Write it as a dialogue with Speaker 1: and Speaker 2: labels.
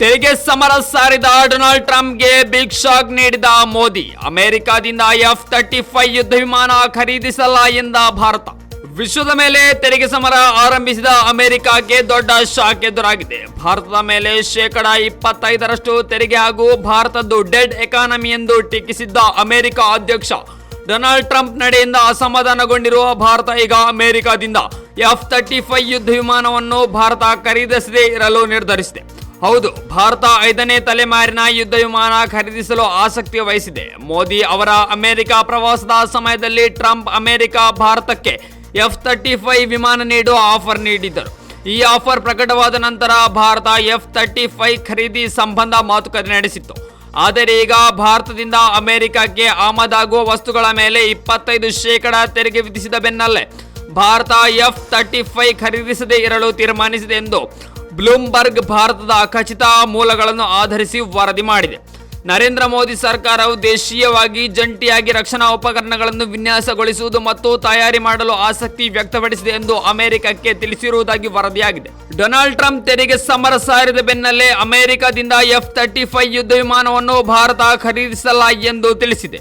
Speaker 1: ತೆರಿಗೆ ಸಮರ ಸಾರಿದ ಡೊನಾಲ್ಡ್ ಟ್ರಂಪ್ಗೆ ಬಿಗ್ ಶಾಕ್ ನೀಡಿದ ಮೋದಿ, ಅಮೆರಿಕದಿಂದ ಎಫ್ ತರ್ಟಿ ಫೈವ್ ಯುದ್ಧ ವಿಮಾನ ಖರೀದಿಸಲ್ಲ ಎಂದ ಭಾರತ. ವಿಶ್ವದ ಮೇಲೆ ತೆರಿಗೆ ಸಮರ ಆರಂಭಿಸಿದ ಅಮೆರಿಕಕ್ಕೆ ದೊಡ್ಡ ಶಾಕ್ ಎದುರಾಗಿದೆ. ಭಾರತದ ಮೇಲೆ ಶೇಕಡ ಇಪ್ಪತ್ತೈದರಷ್ಟು ತೆರಿಗೆ ಹಾಗೂ ಭಾರತದ್ದು ಡೆಡ್ ಎಕಾನಮಿ ಎಂದು ಟೀಕಿಸಿದ್ದ ಅಮೆರಿಕ ಅಧ್ಯಕ್ಷ, ಡೊನಾಲ್ಡ್ ಟ್ರಂಪ್ ನಡೆಯಿಂದ ಅಸಮಾಧಾನಗೊಂಡಿರುವ ಭಾರತ ಈಗ ಅಮೆರಿಕದಿಂದ ಎಫ್ ತರ್ಟಿ ಫೈವ್ ಯುದ್ಧ ವಿಮಾನವನ್ನು ಭಾರತ ಖರೀದಿಸದೇ ಇರಲು ನಿರ್ಧರಿಸಿದೆ. ಹೌದು, ಭಾರತ ಐದನೇ ತಲೆಮಾರಿನ ಯುದ್ಧ ವಿಮಾನ ಖರೀದಿಸಲು ಆಸಕ್ತಿ ವಹಿಸಿದೆ. ಮೋದಿ ಅವರ ಅಮೆರಿಕ ಪ್ರವಾಸದ ಸಮಯದಲ್ಲಿ ಟ್ರಂಪ್ ಅಮೆರಿಕ ಭಾರತಕ್ಕೆ ಎಫ್ ತರ್ಟಿ ಫೈವ್ ವಿಮಾನ ನೀಡುವ ಆಫರ್ ನೀಡಿದ್ದರು. ಈ ಆಫರ್ ಪ್ರಕಟವಾದ ನಂತರ ಭಾರತ ಎಫ್ ತರ್ಟಿ ಫೈವ್ ಖರೀದಿ ಸಂಬಂಧ ಮಾತುಕತೆ ನಡೆಸಿತ್ತು. ಆದರೆ ಈಗ ಭಾರತದಿಂದ ಅಮೆರಿಕಕ್ಕೆ ಆಮದಾಗುವ ವಸ್ತುಗಳ ಮೇಲೆ ಇಪ್ಪತ್ತೈದು ಶೇಕಡ ತೆರಿಗೆ ವಿಧಿಸಿದ ಬೆನ್ನಲ್ಲೇ ಭಾರತ ಎಫ್ ತರ್ಟಿ ಫೈವ್ ಖರೀದಿಸದೇ ಇರಲು ತೀರ್ಮಾನಿಸಿದೆ ಎಂದು ಬ್ಲೂಮ್ಬರ್ಗ್ ಭಾರತದ ಅಖಚಿತ ಮೂಲಗಳನ್ನು ಆಧರಿಸಿ ವರದಿ ಮಾಡಿದೆ. ನರೇಂದ್ರ ಮೋದಿ ಸರ್ಕಾರವು ದೇಶೀಯವಾಗಿ ಜಂಟಿಯಾಗಿ ರಕ್ಷಣಾ ಉಪಕರಣಗಳನ್ನು ವಿನ್ಯಾಸಗೊಳಿಸುವುದು ಮತ್ತು ತಯಾರಿ ಮಾಡಲು ಆಸಕ್ತಿ ವ್ಯಕ್ತಪಡಿಸಿದೆ ಎಂದು ಅಮೆರಿಕಕ್ಕೆ ತಿಳಿಸಿರುವುದಾಗಿ ವರದಿಯಾಗಿದೆ. ಡೊನಾಲ್ಡ್ ಟ್ರಂಪ್ ತೆರಿಗೆ ಸಮರ ಸಾರಿದ ಬೆನ್ನಲ್ಲೇ ಅಮೆರಿಕದಿಂದ ಎಫ್ ತರ್ಟಿ ಫೈವ್ ಯುದ್ಧ ವಿಮಾನವನ್ನು ಭಾರತ ಖರೀದಿಸಲ್ಲ ಎಂದು ತಿಳಿಸಿದೆ.